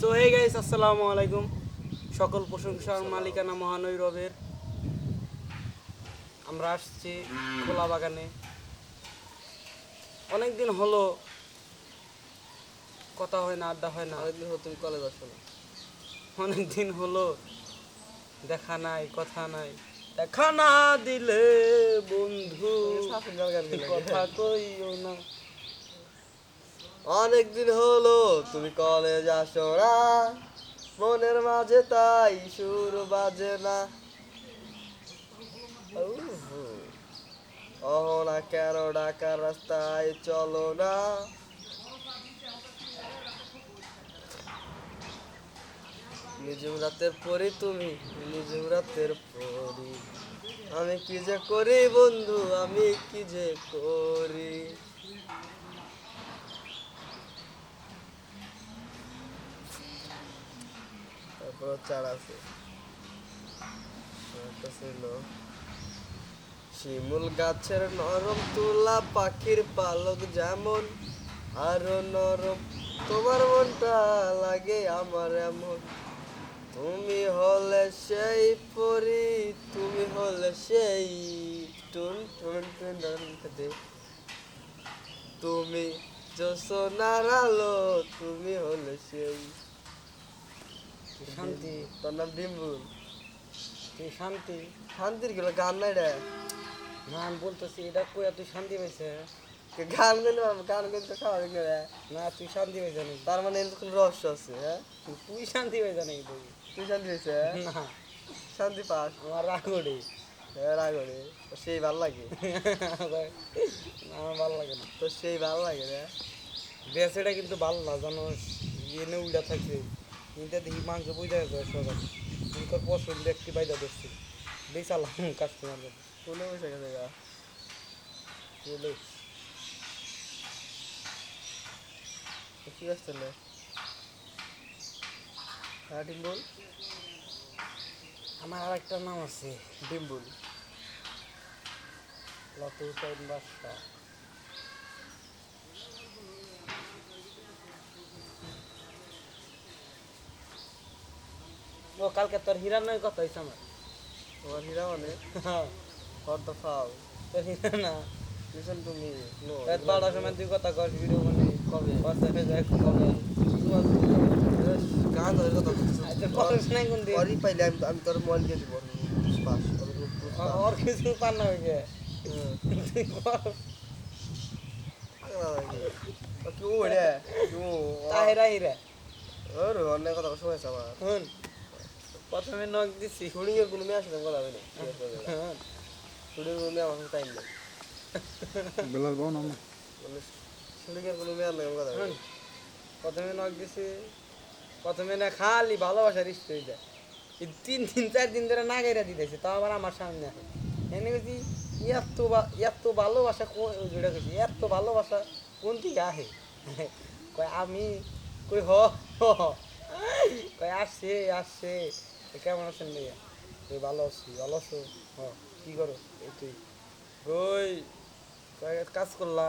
So hey guys আসসালামু আলাইকুম সকল প্রশংসার মালিকানা মহানই রবের আমরা আসছি খোলা বাগানে। অনেক দিন হলো কথা হয় না আড্ডা হয় না। অনেকদিন হলো তুমি কলেজ আসো না। অনেক দিন হলো দেখা নাই কথা নাই। দেখা না দিলে বন্ধু। কথা কইও না। অনেকদিন হলো, তুমি কলেজ আসো না। মনের মাঝে তাই সুর বাজে না। অহনা কেন ঢাকার রাস্তায় চলো না? নিজুম রাতের পরি তুমি নিজুম রাতের পরি আমি কি যে করি বন্ধু, আমি কি যে করি? চার আছে। ছিল শিমুল গাছের নরম তুলা, পাখির পালক যেমন, আরও নরম। তোমার মনটা লাগে আমার এমন। তুমি হলে সেই পরি, তুমি হলে সেই টুন টুন টুন। তুমি জোসনার আলো, তুমি হলে সেই শান্তি তোর নাম ডিম্বুল তুই শান্তি? শান্তিরগুলো গান নাই রে। না আমি বলতেছি এটা কইয়া তুই শান্তি পাইছে? গান গাইলে গান গাইতে খাওয়া রে। না তুই শান্তি পাইছে নাকি? তার মানে এর কোনো রহস্য আছে হ্যাঁ? তুই শান্তি পাইছে নাকি তুই? তুই শান্তি হয়েছে না। শান্তি পাস। আমার রাগ ওঠে রাগরে তো সেই ভালো লাগে? আমার ভালো লাগে না। তো সেই ভালো লাগে রে। বেসেটা কিন্তু ভালো না জানো এনে উইটা থাকছে দেখি মাংস বুঝা গেছে সকাল। কিন্তু পছন্দ একটি বাইদা ধরছে। বেচালাম কাস্টমার কোনে বসে গেছে গা বলে কি হ্যাঁ ডিম্বুল আমার আর একটা নাম আছে ডিম্বুল লতু টাইম ও কালকে তোর হিরানোর কথা হয়েছে আমার? তোমার হীরা মানে? ফর দ্য ফাউ তোর হিরা না? লিসন টু মি নো রাত বারোটার সময় তুই কথা কর ভিডিও মানে কবে? হোয়াটসঅ্যাপে যায় কবে? গান ধরে কথা আচ্ছা করস নাই কোন দিন? করি পাইলে আমি আমি তোর মোবাইল দিয়ে দিব। পাস ওর কিছু পান না হয়ে। কি ওরে কি তাহেরা হিরা। ওর অনেক কথা শুনেছ আমার? হুন প্রথমে নখ দিছি। শুটিং এর কোনো মেয়ে আসলে কথা হবে না। শুটিং এর মেয়ে আমার টাইম নেই। বেলাল বাবু নাম মানে শুটিং এর কোনো মেয়ে আমার কথা হবে প্রথমে নখ দিছি। প্রথমে না খালি ভালোবাসার হয়ে যায় এই তিন দিন চার দিন ধরে না গাইরা দিতেছে তাও আবার আমার সামনে আসে এনে গেছি এত এত ভালোবাসা যেটা গেছি এত ভালোবাসা কোন থেকে আহে কয় আমি কই হ হ, হ। কয় আসছে আসছে। কেমন আছেন ভাইয়া? তুই ভালো আছি। ভালো আছো? হ, কি করো? এই তুই। কাজ করলা